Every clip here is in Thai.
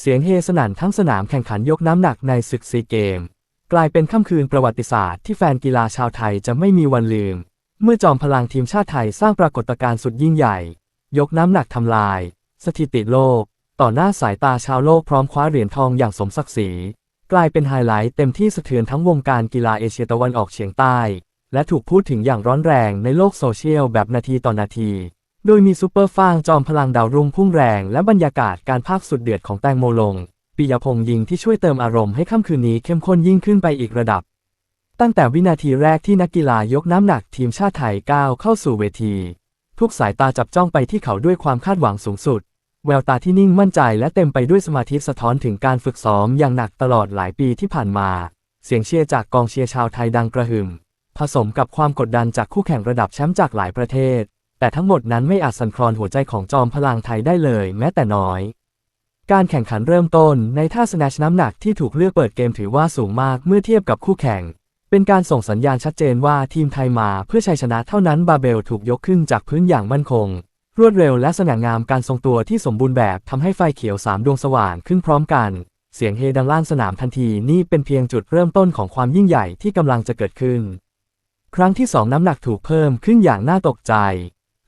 เสียงเฮสนั่นทั้งสนามแข่งขันยกน้ำหนักในศึกซีเกม กลายเป็นค่ำคืนประวัติศาสตร์ที่แฟนกีฬาชาวไทยจะไม่มีวันลืม เมื่อจอมพลังทีมชาติไทยสร้างปรากฏการณ์สุดยิ่งใหญ่ ยกน้ำหนักทำลาย สถิติโลก ต่อหน้าสายตาชาวโลกพร้อมคว้าเหรียญทองอย่างสมศักดิ์ศรี กลายเป็นไฮไลท์เต็มที่สะเทือนทั้งวงการกีฬาเอเชียตะวันออกเฉียงใต้ และถูกพูดถึงอย่างร้อนแรงในโลกโซเชียลแบบนาทีต่อนาที โดยมีซูเปอร์ฟางจอมพลังดาวรุ่งพุ่งแรง และบรรยากาศการพากสุดเดือดของแตงโมลงปิยพงษ์ยิงที่ช่วยเติมอารมณ์ให้ค่ำคืนนี้เข้มข้นยิ่งขึ้นไปอีกระดับ ตั้งแต่วินาทีแรกที่นักกีฬายกน้ำหนักทีมชาติไทยก้าวเข้าสู่เวที ทุกสายตาจับจ้องไปที่เขาด้วยความคาดหวังสูงสุด แววตาที่นิ่งมั่นใจและเต็มไปด้วยสมาธิสะท้อนถึงการฝึกซ้อมอย่างหนักตลอดหลายปีที่ผ่านมา เสียงเชียร์จากกองเชียร์ชาวไทยดังกระหึ่มผสมกับความกดดันจากคู่แข่งระดับแชมป์จากหลายประเทศ แต่ทั้งหมดนั้นไม่อาจสั่นคลอนหัวใจของจอมพลังไทยได้เลยแม้แต่น้อย การแข่งขันเริ่มต้นในท่าสแนชน้ำหนักที่ถูกเลือกเปิดเกมถือว่าสูงมากเมื่อเทียบกับคู่แข่ง เป็นการส่งสัญญาณชัดเจนว่าทีมไทยมาเพื่อชัยชนะเท่านั้นบาเบลถูกยกขึ้นจากพื้นอย่างมั่นคง รวดเร็วและสง่างามการทรงตัวที่สมบูรณ์แบบทำให้ไฟเขียวสามดวงสว่างขึ้นพร้อมกันเสียงเฮดังลั่นสนามทันทีนี่เป็นเพียงจุดเริ่มต้นของความยิ่งใหญ่ที่กำลังจะเกิดขึ้น ครั้งที่สองน้ำหนักถูกเพิ่มขึ้นอย่างน่าตกใจ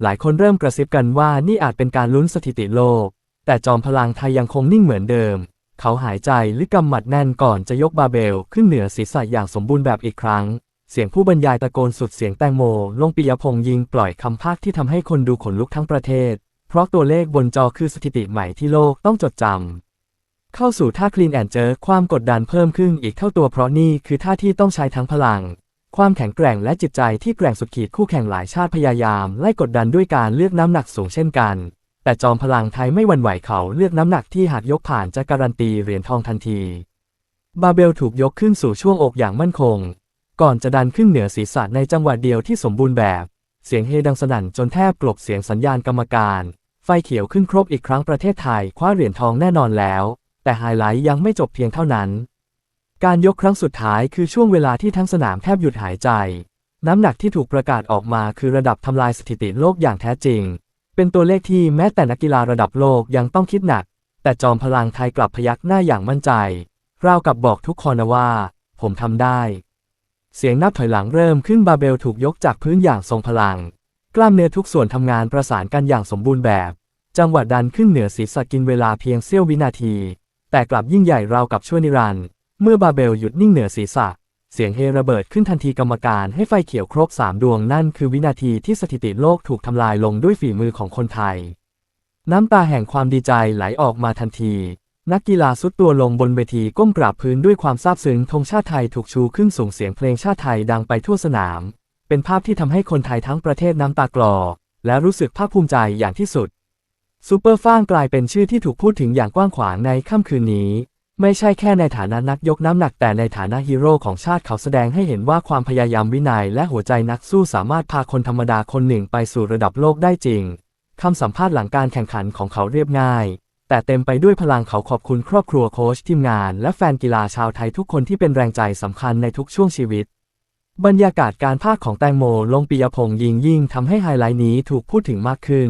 หลายคนเริ่มกระซิบกันว่านี่อาจเป็นการลุ้นสถิติโลก แต่จอมพลังไทยยังคงนิ่งเหมือนเดิม เขาหายใจหรือกำหมัดแน่นก่อนจะยกบาเบลขึ้นเหนือศีรษะอย่างสมบูรณ์แบบอีกครั้ง เสียงผู้บรรยายตะโกนสุดเสียงแตงโม ลงปิยพงษ์ยิงปล่อยคำพากที่ทำให้คนดูขนลุกทั้งประเทศ เพราะตัวเลขบนจอคือสถิติใหม่ที่โลกต้องจดจำเข้าสู่ท่าคลีนแอนเจอความกดดันเพิ่มขึ้นอีกเท่าตัวเพราะนี่คือท่าที่ต้องใช้ทั้งพลัง ความแข็งแกร่งและจิตใจที่แกร่งสุดขีดคู่แข่งหลายชาติพยายามไล่กดดันด้วยการเลือกน้ำหนักสูงเช่นกัน แต่จอมพลังไทยไม่หวั่นไหวเขาเลือกน้ำหนักที่หากยกผ่านจะการันตีเหรียญทองทันที บาเบลถูกยกขึ้นสู่ช่วงอกอย่างมั่นคง ก่อนจะดันขึ้นเหนือศีรษะในจังหวะเดียวที่สมบูรณ์แบบ เสียงเฮดังสนั่นจนแทบกลบเสียงสัญญาณกรรมการ ไฟเขียวขึ้นครบอีกครั้งประเทศไทยคว้าเหรียญทองแน่นอนแล้ว แต่ไฮไลท์ยังไม่จบเพียงเท่านั้น การยกครั้งสุดท้ายคือช่วงเวลาที่ทั้งสนามแทบหยุดหายใจ น้ำหนักที่ถูกประกาศออกมาคือระดับทำลายสถิติโลกอย่างแท้จริง เป็นตัวเลขที่แม้แต่นักกีฬาระดับโลกยังต้องคิดหนัก แต่จอมพลังไทยกลับพยักหน้าอย่างมั่นใจ ราวกับบอกทุกคนว่า ผมทำได้ เสียงนับถอยหลังเริ่มขึ้นบาเบลถูกยกจากพื้นอย่างทรงพลัง กล้ามเนื้อทุกส่วนทำงานประสานกันอย่างสมบูรณ์แบบ จังหวะดันขึ้นเหนือศีรษะกินเวลาเพียงเสี้ยววินาที แต่กลับยิ่งใหญ่ราวกับช่วยนิรันดร์ เมื่อบาเบลหยุดนิ่งเหนือศีรษะ เสียงเฮระเบิดขึ้นทันทีกรรมการให้ไฟเขียวครบสามดวงนั่นคือวินาทีที่สถิติโลกถูกทำลายลงด้วยฝีมือของคนไทย น้ำตาแห่งความดีใจไหลออกมาทันที นักกีฬาสุดตัวลงบนเวทีก้มกราบพื้นด้วยความซาบซึ้งธงชาติไทยถูกชูขึ้นสูงเสียงเพลงชาติไทยดังไปทั่วสนาม เป็นภาพที่ทำให้คนไทยทั้งประเทศน้ำตากลอ และรู้สึกภาคภูมิใจอย่างที่สุดซูเปอร์ฟ้างกลายเป็นชื่อที่ถูกพูดถึงอย่างกว้างขวางในค่ำคืนนี้ ไม่ใช่แค่ในฐานะนักยกน้ำหนักแต่ในฐานะฮีโร่ของชาติเขาแสดงให้เห็นว่าความพยายามวินัยและหัวใจนักสู้สามารถพาคนธรรมดาคนหนึ่งไปสู่ระดับโลกได้จริง คำสัมภาษณ์หลังการแข่งขันของเขาเรียบง่าย แต่เต็มไปด้วยพลังเขาขอบคุณครอบครัวโค้ชทีมงาน และแฟนกีฬาชาวไทยทุกคนที่เป็นแรงใจสำคัญในทุกช่วงชีวิต บรรยากาศการพากของแตงโมลงปิยพงษ์ยิงยิ่งทำให้ไฮไลท์นี้ถูกพูดถึงมากขึ้น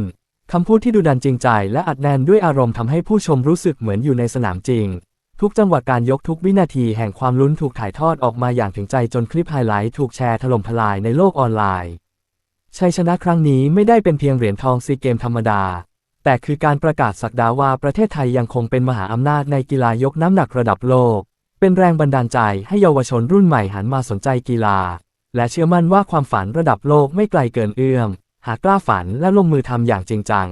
คำพูดที่ดุดันจริงใจ และอัดแน่นด้วยอารมณ์ทำให้ผู้ชมรู้สึกเหมือนอยู่ในสนามจริง ทุกจังหวะการยกทุกวินาทีแห่งความลุ้นถูกถ่ายทอดออกมาอย่างถึงใจจนคลิปไฮไลท์ถูกแชร์ถล่มทลายในโลกออนไลน์ ชัยชนะครั้งนี้ไม่ได้เป็นเพียงเหรียญทองซีเกมธรรมดา แต่คือการประกาศสักดาว่าประเทศไทยยังคงเป็นมหาอำนาจในกีฬายกน้ำหนักระดับโลก เป็นแรงบันดาลใจให้เยาวชนรุ่นใหม่หันมาสนใจกีฬา และเชื่อมั่นว่าความฝันระดับโลกไม่ไกลเกินเอื้อม หากกล้าฝันและลงมือทำอย่างจริงจัง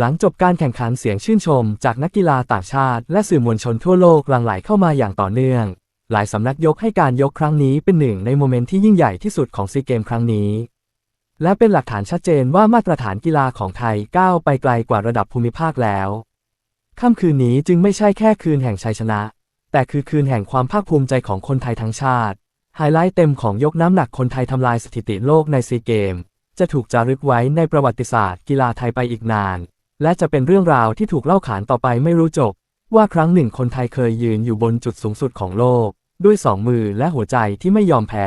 หลังจบการแข่งขันเสียงชื่นชม จากนักกีฬาต่างชาติ และสื่อมวลชนทั่วโลกหลั่งไหลเข้ามาอย่างต่อเนื่อง หลายสำนักยกให้การยกครั้งนี้เป็นหนึ่งในโมเมนต์ที่ยิ่งใหญ่ที่สุดของซีเกมครั้งนี้ และเป็นหลักฐานชัดเจนว่ามาตรฐานกีฬาของไทยก้าวไปไกลกว่าระดับภูมิภาคแล้ว ค่ำคืนนี้จึงไม่ใช่แค่คืนแห่งชัยชนะ แต่คือคืนแห่งความภาคภูมิใจของคนไทยทั้งชาติ ไฮไลท์เต็มของยกน้ำหนักคนไทยทำลายสถิติโลกในซีเกม จะถูกจารึกไว้ในประวัติศาสตร์ กีฬาไทยไปอีกนาน และจะเป็นเรื่องราวที่ถูกเล่าขานต่อไปไม่รู้จบ ว่าครั้งหนึ่งคนไทยเคยยืนอยู่บนจุดสูงสุดของโลก ด้วยสองมือและหัวใจที่ไม่ยอมแพ้